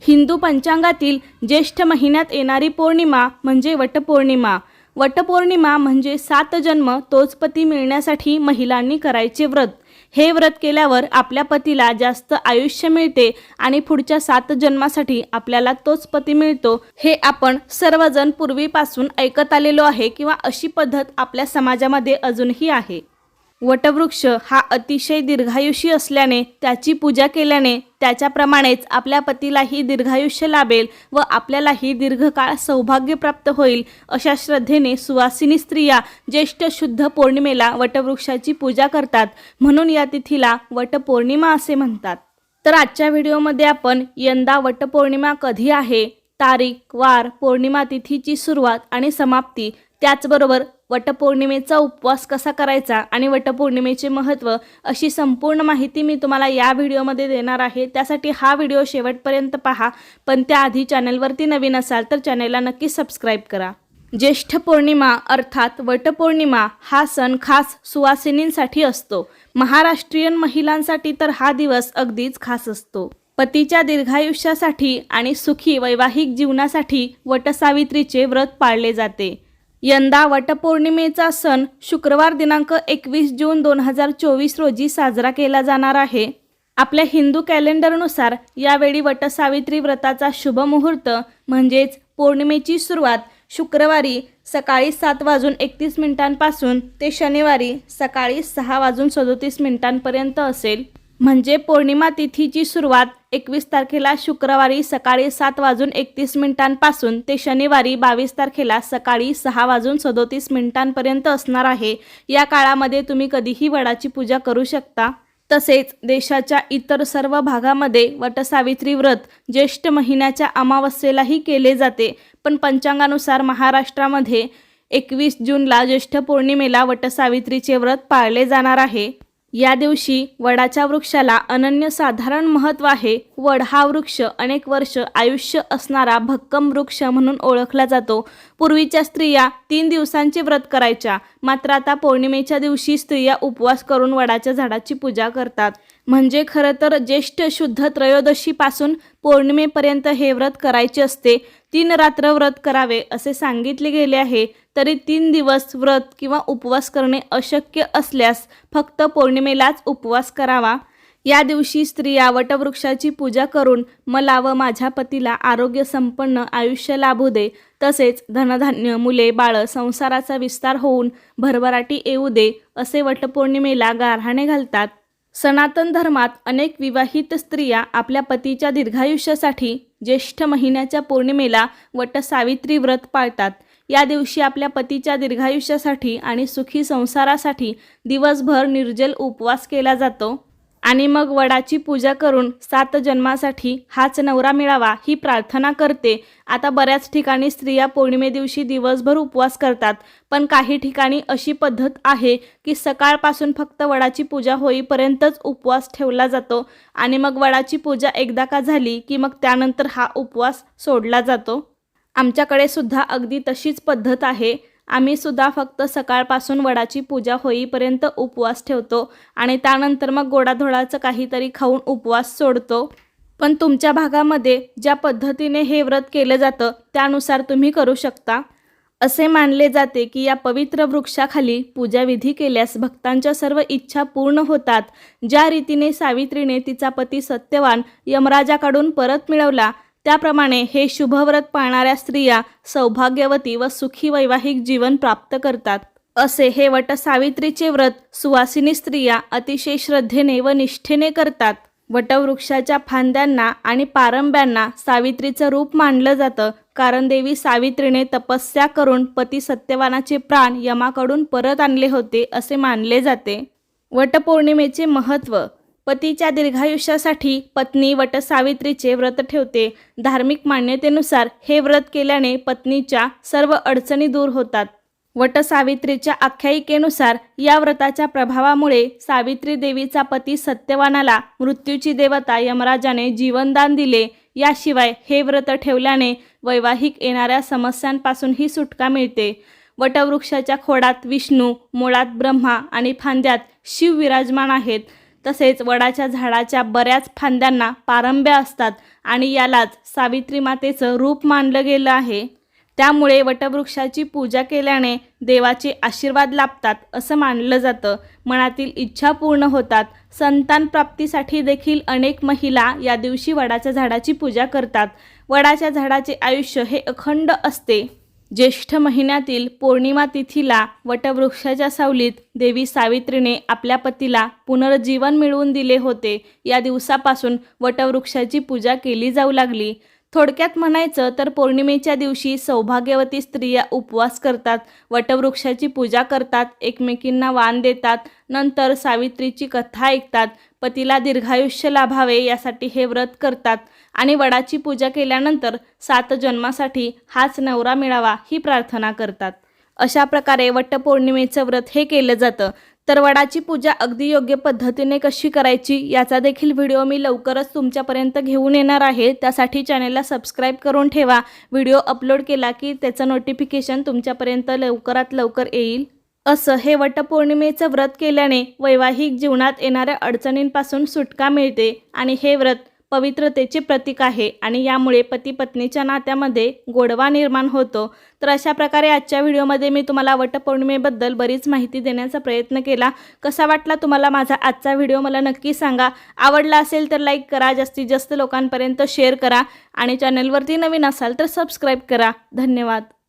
हिंदू पंचांगातील ज्येष्ठ महिन्यात येणारी पौर्णिमा म्हणजे वटपौर्णिमा. वटपौर्णिमा म्हणजे सात जन्म तोच पती मिळण्यासाठी महिलांनी करायचे व्रत. हे व्रत केल्यावर आपल्या पतीला जास्त आयुष्य मिळते आणि पुढच्या सात जन्मासाठी आपल्याला तोच पती मिळतो. हे आपण सर्वजण पूर्वीपासून ऐकत आलेलो आहे किंवा अशी पद्धत आपल्या समाजामध्ये अजूनही आहे. वटवृक्ष हा अतिशय दीर्घायुषी असल्याने त्याची पूजा केल्याने त्याच्याप्रमाणेच आपल्या पतीलाही दीर्घायुष्य लाभेल व आपल्यालाही दीर्घकाळ सौभाग्य प्राप्त होईल अशा श्रद्धेने सुवासिनी स्त्रिया ज्येष्ठ शुद्ध पौर्णिमेला वटवृक्षाची पूजा करतात. म्हणून या तिथीला वटपौर्णिमा असे म्हणतात. तर आजच्या व्हिडिओमध्ये आपण यंदा वटपौर्णिमा कधी आहे? तारीख वार पौर्णिमा तिथीची सुरुवात आणि समाप्ती. त्याचबरोबर वटपौर्णिमेचा उपवास कसा करायचा आणि वटपौर्णिमेचे महत्त्व अशी संपूर्ण माहिती मी तुम्हाला या व्हिडिओमध्ये देणार आहे. त्यासाठी हा व्हिडिओ शेवटपर्यंत पहा. पण त्याआधी चॅनलवरती नवीन असाल तर चॅनलला नक्की सबस्क्राईब करा. ज्येष्ठ पौर्णिमा अर्थात वटपौर्णिमा हा सण खास सुवासिनींसाठी असतो. महाराष्ट्रीयन महिलांसाठी तर हा दिवस अगदीच खास असतो. पतीच्या दीर्घायुष्यासाठी आणि सुखी वैवाहिक जीवनासाठी वटसावित्रीचे व्रत पाळले जाते. यंदा वटपौर्णिमेचा सण शुक्रवार दिनांक एकवीस जून दोन हजार चोवीस रोजी साजरा केला जाणार आहे. आपल्या हिंदू कॅलेंडरनुसार यावेळी वटसावित्री व्रताचा शुभ मुहूर्त म्हणजेच पौर्णिमेची सुरुवात शुक्रवारी सकाळी सात वाजून एकतीस मिनिटांपासून ते शनिवारी सकाळी सहा वाजून सदोतीस मिनिटांपर्यंत असेल. म्हणजे पौर्णिमा तिथीची सुरुवात एकवीस तारखेला शुक्रवारी सकाळी सात वाजून एकतीस मिनिटांपासून ते शनिवारी बावीस तारखेला सकाळी सहा वाजून सदोतीस मिनिटांपर्यंत असणार आहे. या काळामध्ये तुम्ही कधीही वडाची पूजा करू शकता. तसेच देशाच्या इतर सर्व भागामध्ये वटसावित्री व्रत ज्येष्ठ महिन्याच्या अमावस्येलाही केले जाते. पण पंचांगानुसार महाराष्ट्रामध्ये एकवीस जूनला ज्येष्ठ पौर्णिमेला वटसावित्रीचे व्रत पाळले जाणार आहे. या दिवशी वडाच्या वृक्षाला अनन्यसाधारण महत्त्व आहे. वड हा वृक्ष अनेक वर्ष आयुष्य असणारा भक्कम वृक्ष म्हणून ओळखला जातो. पूर्वीच्या स्त्रिया तीन दिवसांचे व्रत करायच्या. मात्र आता पौर्णिमेच्या दिवशी स्त्रिया उपवास करून वडाच्या झाडाची पूजा करतात. म्हणजे खरं तर ज्येष्ठ शुद्ध त्रयोदशीपासून पौर्णिमेपर्यंत हे व्रत करायचे असते. तीन रात्र व्रत करावे असे सांगितले गेले आहे. तरी तीन दिवस व्रत किंवा उपवास करणे अशक्य असल्यास फक्त पौर्णिमेलाच उपवास करावा. या दिवशी स्त्रिया वटवृक्षाची पूजा करून मला व माझ्या पतीला आरोग्य संपन्न आयुष्य लाभू दे. तसेच धनधान्य मुले बाळं संसाराचा विस्तार होऊन भरभराटी येऊ दे असे वटपौर्णिमेला गारहाणे घालतात. सनातन धर्मात अनेक विवाहित स्त्रिया आपल्या पतीच्या दीर्घायुष्यासाठी ज्येष्ठ महिन्याच्या पौर्णिमेला वटसावित्री व्रत पाळतात. या दिवशी आपल्या पतीच्या दीर्घायुष्यासाठी आणि सुखी संसारासाठी दिवसभर निर्जल उपवास केला जातो. आणि मग वडाची पूजा करून सात जन्मासाठी हाच नवरा मिळावा ही प्रार्थना करते. आता बऱ्याच ठिकाणी स्त्रिया पौर्णिमे दिवशी दिवसभर उपवास करतात. पण काही ठिकाणी अशी पद्धत आहे की सकाळपासून फक्त वडाची पूजा होईपर्यंतच उपवास ठेवला जातो. आणि मग वडाची पूजा एकदा का झाली की मग त्यानंतर हा उपवास सोडला जातो. आमच्याकडे सुद्धा अगदी तशीच पद्धत आहे. आम्ही सुद्धा फक्त सकाळपासून वडाची पूजा होईपर्यंत उपवास ठेवतो आणि त्यानंतर मग गोडाधोडाचं काहीतरी खाऊन उपवास सोडतो. पण तुमच्या भागामध्ये ज्या पद्धतीने हे व्रत केलं जातं त्यानुसार तुम्ही करू शकता. असे मानले जाते की या पवित्र वृक्षाखाली पूजाविधी केल्यास भक्तांच्या सर्व इच्छा पूर्ण होतात. ज्या रीतीने सावित्रीने तिचा पती सत्यवान यमराजाकडून परत मिळवला त्याप्रमाणे हे शुभव्रत पाळणाऱ्या स्त्रिया सौभाग्यवती व सुखी वैवाहिक जीवन प्राप्त करतात. असे हे वट सावित्रीचे व्रत सुवासिनी स्त्रिया अतिशय श्रद्धेने व निष्ठेने करतात. वटवृक्षाच्या फांद्यांना आणि पारंब्यांना सावित्रीचं रूप मानलं जातं कारण देवी सावित्रीने तपस्या करून पती सत्यवानाचे प्राण यमाकडून परत आणले होते असे मानले जाते. वटपौर्णिमेचे महत्त्व पतीच्या दीर्घायुष्यासाठी पत्नी वटसावित्रीचे व्रत ठेवते. धार्मिक मान्यतेनुसार हे व्रत केल्याने पत्नीच्या सर्व अडचणी दूर होतात. वटसावित्रीच्या आख्यायिकेनुसार या व्रताच्या प्रभावामुळे सावित्री देवीचा पती सत्यवानाला मृत्यूची देवता यमराजाने जीवनदान दिले. याशिवाय हे व्रत ठेवल्याने वैवाहिक येणाऱ्या समस्यांपासूनही सुटका मिळते. वटवृक्षाच्या खोडात विष्णू मुळात ब्रह्मा आणि फांद्यात शिव विराजमान आहेत. तसेच वडाच्या झाडाच्या बऱ्याच फांद्यांना पारंब्या असतात आणि यालाच सावित्री मातेचं रूप मानलं गेलं आहे. त्यामुळे वटवृक्षाची पूजा केल्याने देवाचे आशीर्वाद लाभतात असं मानलं जातं. मनातील इच्छा पूर्ण होतात. संतान प्राप्तीसाठी देखील अनेक महिला या दिवशी वडाच्या झाडाची पूजा करतात. वडाच्या झाडाचे आयुष्य हे अखंड असते. ज्येष्ठ महिन्यातील पौर्णिमा तिथीला वटवृक्षाच्या सावलीत देवी सावित्रीने आपल्या पतीला पुनर्जीवन मिळवून दिले होते. या दिवसापासून वटवृक्षाची पूजा केली जाऊ लागली. थोडक्यात म्हणायचं तर पौर्णिमेच्या दिवशी सौभाग्यवती स्त्रिया उपवास करतात वटवृक्षाची पूजा करतात एकमेकींना वाण देतात नंतर सावित्रीची कथा ऐकतात पतीला दीर्घायुष्य लाभावे यासाठी हे व्रत करतात. आणि वडाची पूजा केल्यानंतर सात जन्मासाठी हाच नवरा मिळावा ही प्रार्थना करतात. अशा प्रकारे वटपौर्णिमेचं व्रत हे केलं जातं. तर वडाची पूजा अगदी योग्य पद्धतीने कशी करायची याचा देखील व्हिडिओ मी लवकरच तुमच्यापर्यंत घेऊन येणार आहे. त्यासाठी चॅनेलला सबस्क्राईब करून ठेवा. व्हिडिओ अपलोड केला की त्याचं नोटिफिकेशन तुमच्यापर्यंत लवकरात लवकर येईल. असं हे वटपौर्णिमेचं व्रत केल्याने वैवाहिक जीवनात येणाऱ्या अडचणींपासून सुटका मिळते आणि हे व्रत पवित्रतेचे प्रतीक आहे आणि यामुळे पती पत्नीच्या नात्यामध्ये गोडवा निर्माण होतो. तर अशा प्रकारे आजच्या व्हिडिओमध्ये मी तुम्हाला वटपौर्णिमेबद्दल बरीच माहिती देण्याचा प्रयत्न केला. कसा वाटला तुम्हाला माझा आजचा व्हिडिओ मला नक्की सांगा. आवडला असेल तर लाईक करा जास्तीत जास्त लोकांपर्यंत शेअर करा आणि चॅनलवरती नवीन असाल तर सबस्क्राईब करा. धन्यवाद.